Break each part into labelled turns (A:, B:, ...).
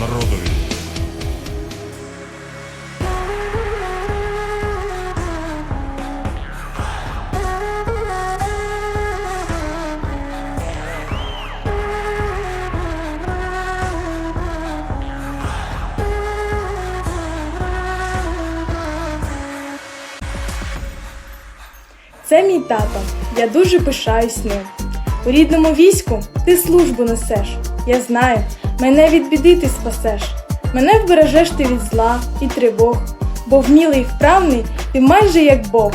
A: народові.
B: Це мій тато. Я дуже пишаюсь ним. У рідному війську ти службу несеш. Я знаю, мене від біди ти спасеш. Мене вбережеш ти від зла і тривог, бо вмілий і вправний ти майже як Бог.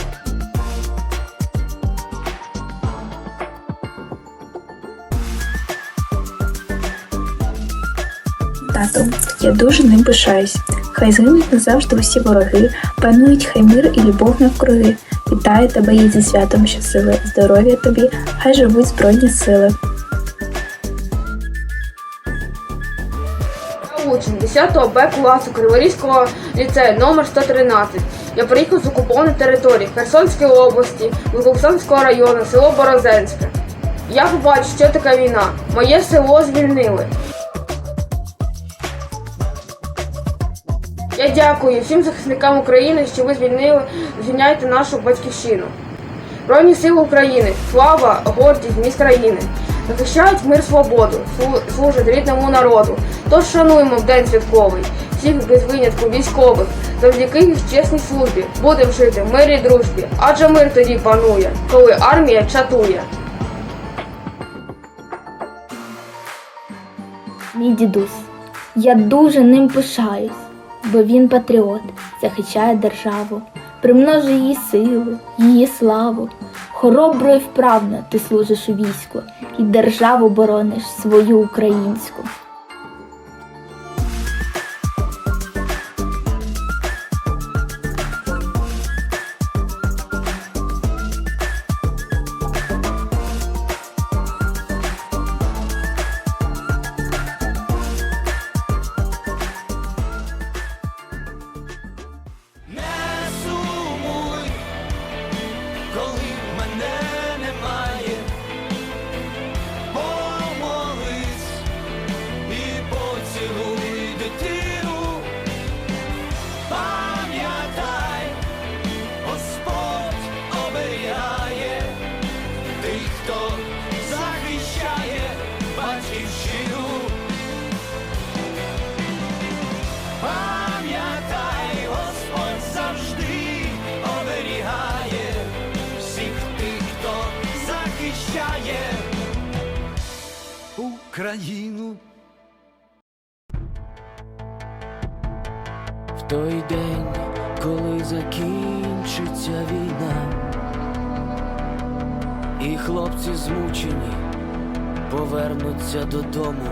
C: Тату, я дуже ним пишаюсь. Хай згинуть назавжди усі вороги, панують хай мир і любов навкруги. Вітаю тебе і зі святом щасливе, здоров'я тобі, хай живуть збройні сили.
D: Учень 10 Б класу Криворізького ліцею номер 113. Я приїхав з окупованої території Херсонської області, Волковсанського району, село Борозенське. Я побачив, що таке війна. Моє село звільнили. Я дякую всім захисникам України, що ви звільнили, звільняєте нашу батьківщину. Збройні сили України, слава, гордість, міст країни. Захищають мир свободу, слу- служать рідному народу. Тож шануємо в день святковий, всіх без винятку військових. Завдяки їх чесній службі будемо жити в мирі дружбі. Адже мир тоді панує, коли армія чатує.
E: Мій дідусь, я дуже ним пишаюсь, бо він патріот, захищає державу, примножує її силу, її славу. Хоробро і вправно ти служиш у війську і державу борониш свою українську.
F: Україну. В той день, коли закінчиться війна, і хлопці змучені повернуться додому.